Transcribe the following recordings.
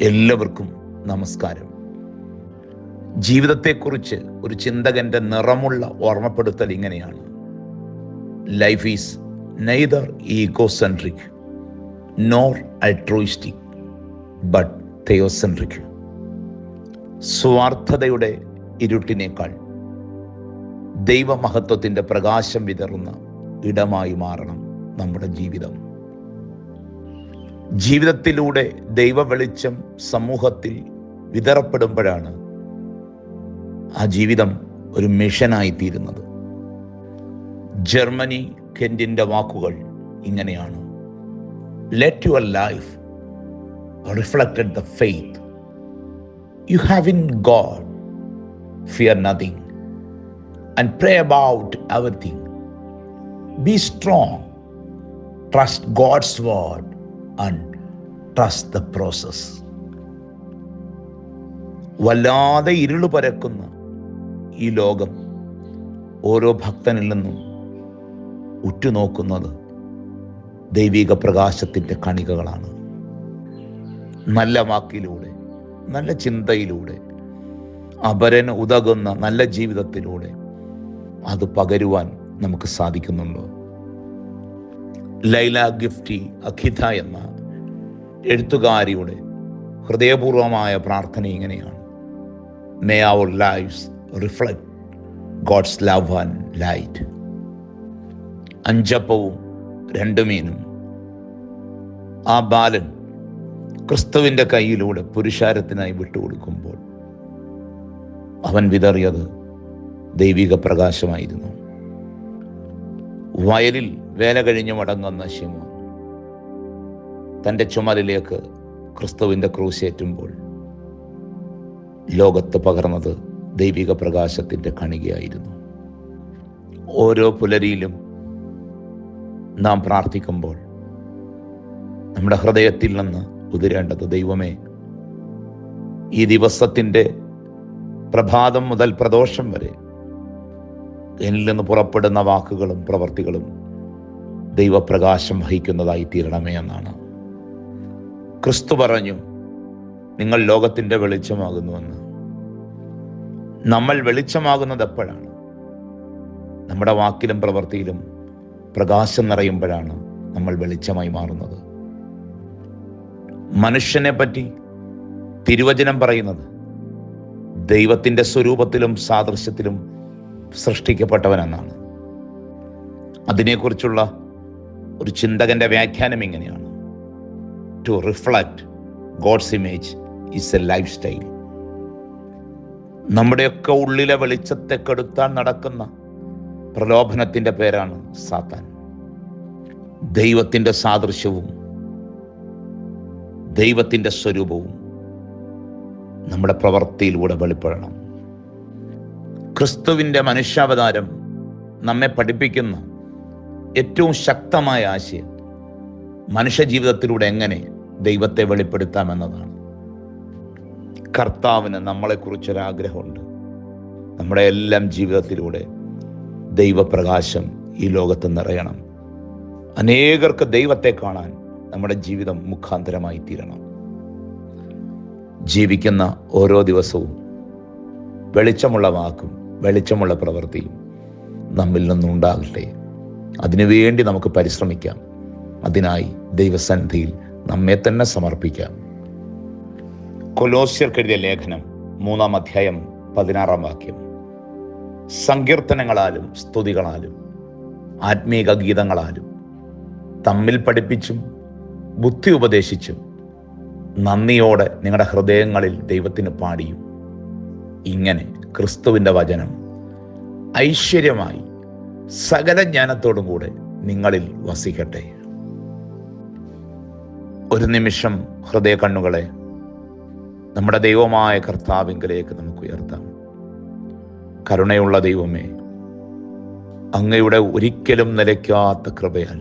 എല്ലാവർക്കും നമസ്കാരം. ജീവിതത്തെക്കുറിച്ച് ഒരു ചിന്തകന്റെ നിറമുള്ള ഓർമ്മപ്പെടുത്തൽ ഇങ്ങനെയാണ്. Life is neither egocentric nor altruistic but theocentric സ്വാർത്ഥതയുടെ ഇരുട്ടിനേക്കാൾ ദൈവമഹത്വത്തിന്റെ പ്രകാശം വിതറുന്ന ഇടമായി മാറണം നമ്മുടെ ജീവിതം. ജീവിതത്തിലൂടെ ദൈവ വെളിച്ചം സമൂഹത്തിൽ വിതറപ്പെടുമ്പോഴാണ് ആ ജീവിതം ഒരു മിഷനായി തീരുന്നത് ജർമ്മനി കെന്റിന്റെ വാക്കുകൾ ഇങ്ങനെയാണ്. Let your life reflected the faith you have in God fear nothing and pray about everything be strong trust God's word and trust the process വല്ലാതെ ഇരുൾ പരക്കുന്ന ഈ ലോകം ഓരോ ഭക്തനിൽ നിന്നും ഉറ്റുനോക്കുന്നത് ദൈവിക പ്രകാശത്തിന്റെ കണികകളാണ്. നല്ല വാക്കിലൂടെ നല്ല ചിന്തയിലൂടെ അപരന് ഉതകുന്ന നല്ല ജീവിതത്തിലൂടെ അത് പകരുവാൻ നമുക്ക് സാധിക്കുന്നുണ്ടോ? ലൈല ഗിഫ്റ്റി അഖിത എന്ന എഴുത്തുകാരിയുടെ ഹൃദയപൂർവമായ പ്രാർത്ഥന ഇങ്ങനെയാണ്. May our lives reflect God's love and light അഞ്ചപ്പവും രണ്ടു മീനും ആ ബാലൻ ക്രിസ്തുവിന്റെ കയ്യിലൂടെ പുരുഷാരത്തിനായി വിട്ടുകൊടുക്കുമ്പോൾ അവൻ വിതറിയത് ദൈവിക പ്രകാശമായിരുന്നു. വയലിൽ വേല കഴിഞ്ഞ് മടങ്ങുന്ന ശിമോൻ തന്റെ ചുമലിലേക്ക് ക്രിസ്തുവിന്റെ ക്രൂശേറ്റുമ്പോൾ ലോകത്ത് പകർന്നത് ദൈവിക പ്രകാശത്തിന്റെ കണികയായിരുന്നു. ഓരോ പുലരിയിലും നാം പ്രാർത്ഥിക്കുമ്പോൾ നമ്മുടെ ഹൃദയത്തിൽ നിന്ന് ഉതിരേണ്ടത് ദൈവമേ ഈ ദിവസത്തിന്റെ പ്രഭാതം മുതൽ പ്രദോഷം വരെ എന്നിൽ നിന്ന് പുറപ്പെടുന്ന വാക്കുകളും പ്രവർത്തികളും ദൈവപ്രകാശം വഹിക്കുന്നതായി തീരണമേ എന്നാണ്. ക്രിസ്തു പറഞ്ഞു നിങ്ങൾ ലോകത്തിന്റെ വെളിച്ചമാകുന്നുവെന്ന്. നമ്മൾ വെളിച്ചമാകുന്നത് എപ്പോഴാണ്? നമ്മുടെ വാക്കിലും പ്രവൃത്തിയിലും പ്രകാശം നിറയുമ്പോഴാണ് നമ്മൾ വെളിച്ചമായി മാറുന്നത്. മനുഷ്യനെ പറ്റി തിരുവചനം പറയുന്നത് ദൈവത്തിന്റെ സ്വരൂപത്തിലും സാദൃശ്യത്തിലും സൃഷ്ടിക്കപ്പെട്ടവനെന്നാണ്. അതിനെക്കുറിച്ചുള്ള ഒരു ചിന്തകന്റെ വ്യാഖ്യാനം ഇങ്ങനെയാണ്. To reflect God's image is a life style നമ്മുടെയൊക്കെ ഉള്ളിലെ വെളിച്ചത്തെ കെടുത്താൻ നടക്കുന്ന പ്രലോഭനത്തിന്റെ പേരാണ് സാത്താൻ. ദൈവത്തിന്റെ സാദൃശ്യവും ദൈവത്തിന്റെ സ്വരൂപവും നമ്മുടെ പ്രവൃത്തിയിലൂടെ വെളിപ്പെടണം. ക്രിസ്തുവിന്റെ മനുഷ്യാവതാരം നമ്മെ പഠിപ്പിക്കുന്ന ഏറ്റവും ശക്തമായ ആശയം മനുഷ്യ ജീവിതത്തിലൂടെ എങ്ങനെ ദൈവത്തെ വെളിപ്പെടുത്താം എന്നതാണ് കർത്താവിന് നമ്മളെക്കുറിച്ചൊരാഗ്രഹമുണ്ട്. നമ്മുടെ എല്ലാം ജീവിതത്തിലൂടെ ദൈവപ്രകാശം ഈ ലോകത്ത് നിറയണം. അനേകർക്ക് ദൈവത്തെ കാണാൻ നമ്മുടെ ജീവിതം മുഖാന്തരമായി തീരണം. ജീവിക്കുന്ന ഓരോ ദിവസവും വെളിച്ചമുള്ള വാക്കും വെളിച്ചമുള്ള പ്രവൃത്തിയും നമ്മിൽ നിന്നുണ്ടാകട്ടെ. അതിനുവേണ്ടി നമുക്ക് പരിശ്രമിക്കാം. അതിനായി ദൈവസന്നിധിയിൽ നമ്മെ തന്നെ സമർപ്പിക്കാം. കൊലോസ്യർക്കെഴുതിയ ലേഖനം മൂന്നാം അധ്യായം പതിനാറാം വാക്യം. സങ്കീർത്തനങ്ങളാലും സ്തുതികളാലും ആത്മീക ഗീതങ്ങളാലും തമ്മിൽ പഠിപ്പിച്ചും ബുദ്ധി ഉപദേശിച്ചും നന്ദിയോടെ നിങ്ങളുടെ ഹൃദയങ്ങളിൽ ദൈവത്തിന് പാടിയും. ഇങ്ങനെ ക്രിസ്തുവിന്റെ വചനം ഐശ്വര്യമായി സകല ജ്ഞാനത്തോടും കൂടെ നിങ്ങളിൽ വസിക്കട്ടെ. ഒരു നിമിഷം ഹൃദയ കണ്ണുകളെ നമ്മുടെ ദൈവമായ കർത്താവിങ്കലേക്ക് നമുക്ക് ഉയർത്താം. കരുണയുള്ള ദൈവമേ അങ്ങയുടെ ഒരിക്കലും നിലയ്ക്കാത്ത കൃപയാൽ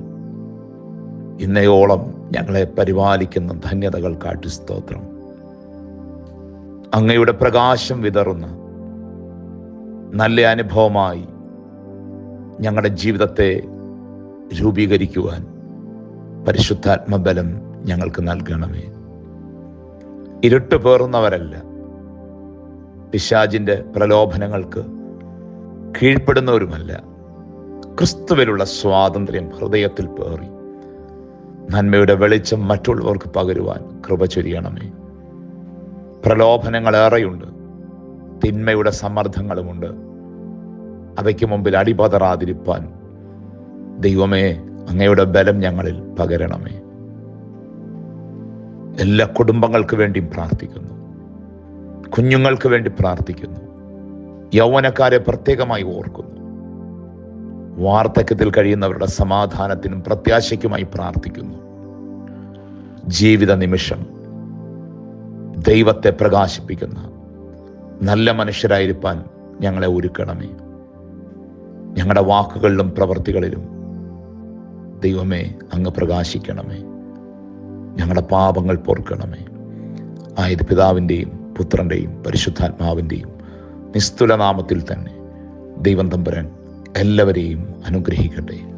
ഇന്നയോളം ഞങ്ങളെ പരിപാലിക്കുന്ന ധന്യതകൾ കാട്ടി സ്തോത്രം. അങ്ങയുടെ പ്രകാശം വിതറുന്ന നല്ല അനുഭവമായി ഞങ്ങളുടെ ജീവിതത്തെ രൂപീകരിക്കുവാൻ പരിശുദ്ധാത്മബലം ഞങ്ങൾക്ക് നൽകണമേ. ഇരുട്ട് പേറുന്നവരല്ല പിശാജിന്റെ പ്രലോഭനങ്ങൾക്ക് കീഴ്പ്പെടുന്നവരുമല്ല. ക്രിസ്തുവിലുള്ള സ്വാതന്ത്ര്യം ഹൃദയത്തിൽ പേറി. നന്മയുടെ വെളിച്ചം മറ്റുള്ളവർക്ക് പകരുവാൻ കൃപ ചൊരിയണമേ. പ്രലോഭനങ്ങൾ ഏറെയുണ്ട് തിന്മയുടെ സമ്മർദ്ദങ്ങളുമുണ്ട്. അവയ്ക്ക് മുമ്പിൽ അടിപതറാതിരിപ്പാൻ ദൈവമേ അങ്ങയുടെ ബലം ഞങ്ങളിൽ പകരണമേ. എല്ലാ കുടുംബങ്ങൾക്ക് വേണ്ടിയും പ്രാർത്ഥിക്കുന്നു. കുഞ്ഞുങ്ങൾക്ക് വേണ്ടി പ്രാർത്ഥിക്കുന്നു. യൗവനക്കാരെ പ്രത്യേകമായി ഓർക്കുന്നു. വാർദ്ധക്യത്തിൽ കഴിയുന്നവരുടെ സമാധാനത്തിനും പ്രത്യാശയ്ക്കുമായി പ്രാർത്ഥിക്കുന്നു. ജീവിത നിമിഷം ദൈവത്തെ പ്രകാശിപ്പിക്കുന്ന നല്ല മനുഷ്യരായിരിക്കാൻ ഞങ്ങളെ ഒരുക്കണമേ. ഞങ്ങളുടെ വാക്കുകളിലും പ്രവൃത്തികളിലും ദൈവമേ അങ്ങ് പ്രകാശിക്കണമേ. ഞങ്ങളുടെ പാപങ്ങൾ പൊറുക്കണമേ. ആയത് പിതാവിന്റെയും പുത്രന്റെയും പരിശുദ്ധാത്മാവിന്റെയും നിസ്തുലനാമത്തിൽ തന്നെ ദൈവം തമ്പുരൻ എല്ലാവരെയും അനുഗ്രഹിക്കട്ടെ.